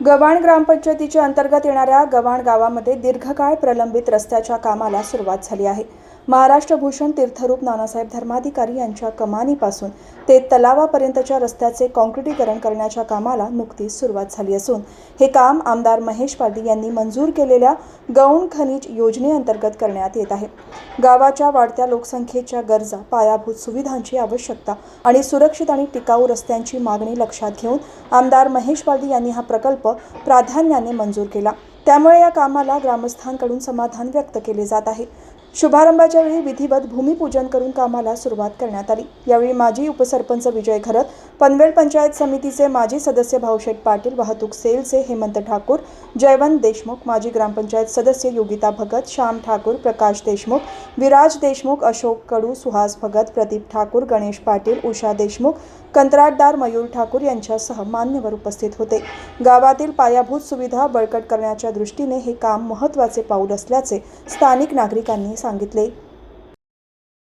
गव्हाण ग्रामपंचायतीच्या अंतर्गत येणाऱ्या गव्हाण गावामध्ये दीर्घकाळ प्रलंबित रस्त्याच्या कामाला सुरुवात झाली आहे. महाराष्ट्र भूषण तीर्थरूप नानासाहेब धर्माधिकारी यांच्या कमानीपासून ते तलावापर्यंतच्या रस्त्याचे काँक्रिटीकरण करण्याच्या कामाला नुकतीच सुरुवात झाली असून हे काम आमदार महेश पाटील यांनी मंजूर केलेल्या गौण खनिज योजनेअंतर्गत करण्यात येत आहे. गावाच्या वाढत्या लोकसंख्येच्या गरजा पायाभूत सुविधांची आवश्यकता आणि सुरक्षित आणि टिकाऊ रस्त्यांची मागणी लक्षात घेऊन आमदार महेश पाटील यांनी हा प्रकल्प प्राधान्याने मंजूर केला. त्यामुळे या कामाला ग्रामस्थांकडून समाधान व्यक्त केले जात आहे. शुभारंभाच्या वेळी विधिवत भूमिपूजन करून कामाला सुरुवात करण्यात आली. यावेळी माजी उपसरपंच विजय घरत पनवेल पंचायत समितीचे माजी सदस्य भाऊशेठ पाटील वाहतूक सेलचे हेमंत ठाकूर जयवंत देशमुख माजी ग्रामपंचायत सदस्य योगिता भगत श्याम ठाकूर प्रकाश देशमुख विराज देशमुख अशोक कडू सुहास भगत प्रदीप ठाकूर गणेश पाटील उषा देशमुख कंत्राटदार मयूर ठाकूर यांच्यासह मान्यवर उपस्थित होते. गावातील पायाभूत सुविधा बळकट करण्याच्या दृष्टीने हे काम महत्त्वाचे पाऊल असल्याचे स्थानिक नागरिकांनी सांगितले.